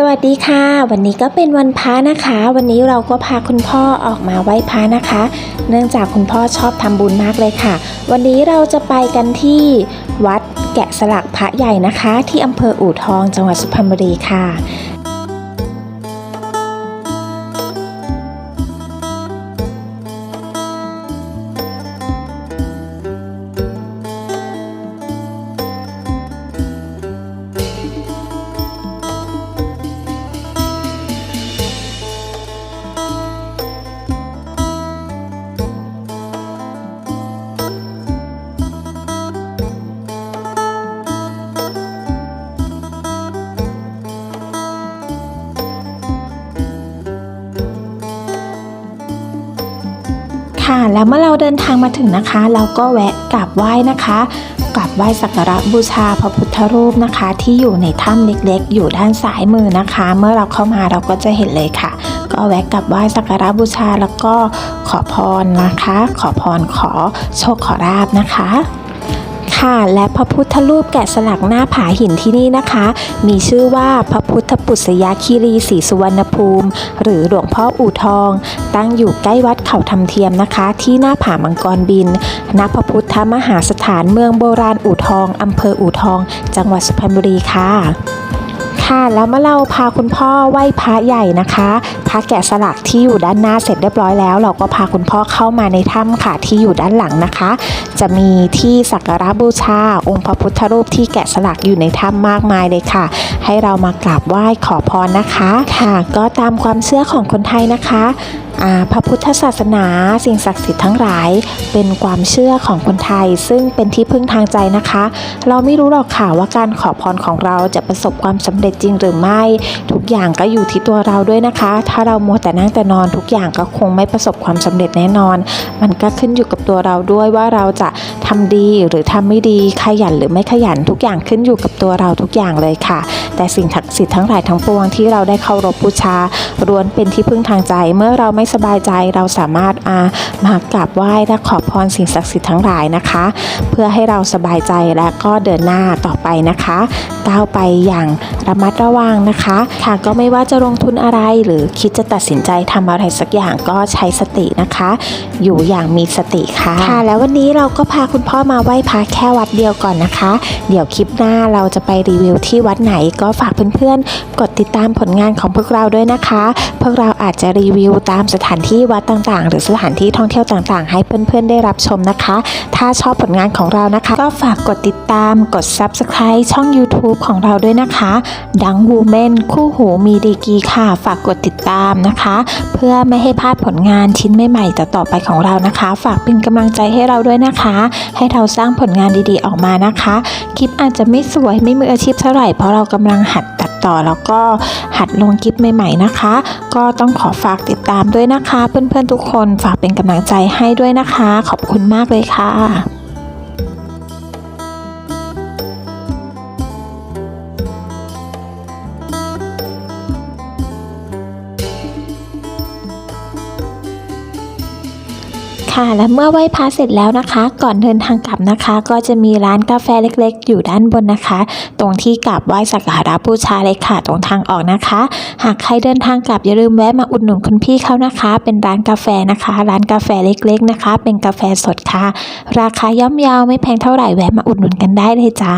สวัสดีค่ะ วันนี้ก็เป็นวันพระนะคะ วันนี้เราก็พาคุณพ่อออกมาไหว้พระนะคะ เนื่องจากคุณพ่อชอบทำบุญมากเลยค่ะ วันนี้เราจะไปกันที่วัดแกะสลักพระใหญ่นะคะ ที่อำเภออู่ทองจังหวัดสุพรรณบุรีค่ะ ค่ะ แล้วเมื่อเราเดินทางมาถึงนะคะ เราก็แวะกราบไหว้นะคะกราบไหว้สักการะบูชาพระพุทธรูปนะคะ ที่อยู่ในถ้ำเล็กๆ อยู่ด้านซ้ายมือนะคะ เมื่อเราเข้ามาเราก็จะเห็นเลยค่ะ ก็แวะกราบไหว้สักการะบูชาแล้วก็ขอพรนะคะ ขอพรขอโชคขอราบนะคะค่ะและพระพุทธรูปแกะสลักหน้าผาหินที่นี่นะคะ มีชื่อว่าพระพุทธปุษยคีรีศรีสุวรรณภูมิ หรือหลวงพ่ออู่ทอง ตั้งอยู่ใกล้วัดเขาทำเทียมนะคะ ที่หน้าผามังกรบิน ณ พระพุทธมหาสถานเมืองโบราณอู่ทองอำเภออู่ทอง จังหวัดสุพรรณบุรีค่ะค่ะแล้วเมื่อเราพาคุณพ่อไหว้พระใหญ่นะคะพระแกะสลักที่อยู่ด้านหน้าเสร็จเรียบร้อยแล้ว เราก็พาคุณพ่อเข้ามาในถ้ำค่ะที่อยู่ด้านหลังนะคะ จะมีที่สักการะบูชา องค์พระพุทธรูปที่แกะสลักอยู่ในถ้ำมากมายเลยค่ะ ให้เรามากราบไหว้ขอพรนะคะ ค่ะ ก็ตามความเชื่อของคนไทยนะคะ พระพุทธศาสนาสิ่งศักดิ์สิทธิ์ทั้งหลาย เป็นความเชื่อของคนไทย ซึ่งเป็นที่พึ่งทางใจนะคะ เราไม่รู้หรอกค่ะว่าการขอพรของเราจะประสบความสำเร็จจริงหรือไม่ ทุกอย่างก็อยู่ที่ตัวเราด้วยนะคะ ถ้าเรามัวแต่นั่งแต่นอนทุกอย่างก็คงไม่ประสบความสำเร็จแน่นอน มันก็ขึ้นอยู่กับตัวเราด้วยว่าเราจะทำดีหรือทำไม่ดีขยันหรือไม่ขยันทุกอย่างขึ้นอยู่กับตัวเราทุกอย่างเลยค่ะ แต่สิ่งศักดิ์สิทธิ์ทั้งหลายทั้งปวงที่เราได้เคารพบูชาล้วนเป็นที่พึ่งทางใจเมื่อเราไม่สบายใจเราสามารถอามากราบไหว้และขอพรสิ่งศักดิ์สิทธิ์ทั้งหลายนะคะ เพื่อให้เราสบายใจและก็เดินหน้าต่อไปนะคะก้าวไปอย่างระมัดระวังนะคะค่ะก็ไม่ว่าจะลงทุนอะไรหรือคิดจะตัดสินใจทำอะไรสักอย่างก็ใช้สตินะคะ อยู่อย่างมีสติค่ะค่ะ แล้ววันนี้เราก็พาคุณพ่อมาไหว้พระแค่วัดเดียวก่อนนะคะ เดี๋ยวคลิปหน้าเราจะไปรีวิวที่วัดไหนก็ฝากเพื่อนๆกดติดตามผลงานของพวกเราด้วยนะคะ พวกเราอาจจะรีวิวตามสถานที่วัดต่างๆ หรือสถานที่ท่องเที่ยวต่างๆ ให้เพื่อนๆ ได้รับชมนะคะ ถ้าชอบผลงานของเรานะคะ ก็ฝากกดติดตามกด Subscribe ช่อง YouTube ของเราด้วยนะคะ ดังวูแมนคู่หูมีดีกีค่ะ ฝากกดติดตามนะคะ เพื่อไม่ให้พลาดผลงานชิ้นใหม่ๆต่อๆไปของเรานะคะ ฝากเป็นกำลังใจให้เราด้วยนะคะ ให้เราสร้างผลงานดีๆออกมานะคะ คลิปอาจจะไม่สวยไม่มืออาชีพเท่าไหร่เพราะเรากำลังหัดตัด ต่อแล้วก็หัดลงคลิปใหม่ๆนะคะ ก็ต้องขอฝากติดตามด้วยนะคะ เพื่อนๆทุกคนฝากเป็นกำลังใจให้ด้วยนะคะ ขอบคุณมากเลยค่ะ ค่ะและเมื่อไหว้พระเสร็จแล้วนะคะ ก่อนเดินทางกลับนะคะ ก็จะมีร้านกาแฟเล็กๆ อยู่ด้านบนนะคะ ตรงที่กราบไหว้สักการะบูชาเลยค่ะ ตรงทางออกนะคะ หากใครเดินทางกลับอย่าลืมแวะมาอุดหนุนคุณพี่เขานะคะ เป็นร้านกาแฟนะคะ ร้านกาแฟเล็กๆนะคะ เป็นกาแฟสดค่ะ ราคาย่อมเยาวไม่แพงเท่าไหร่แวะมาอุดหนุนกันได้เลยจ้า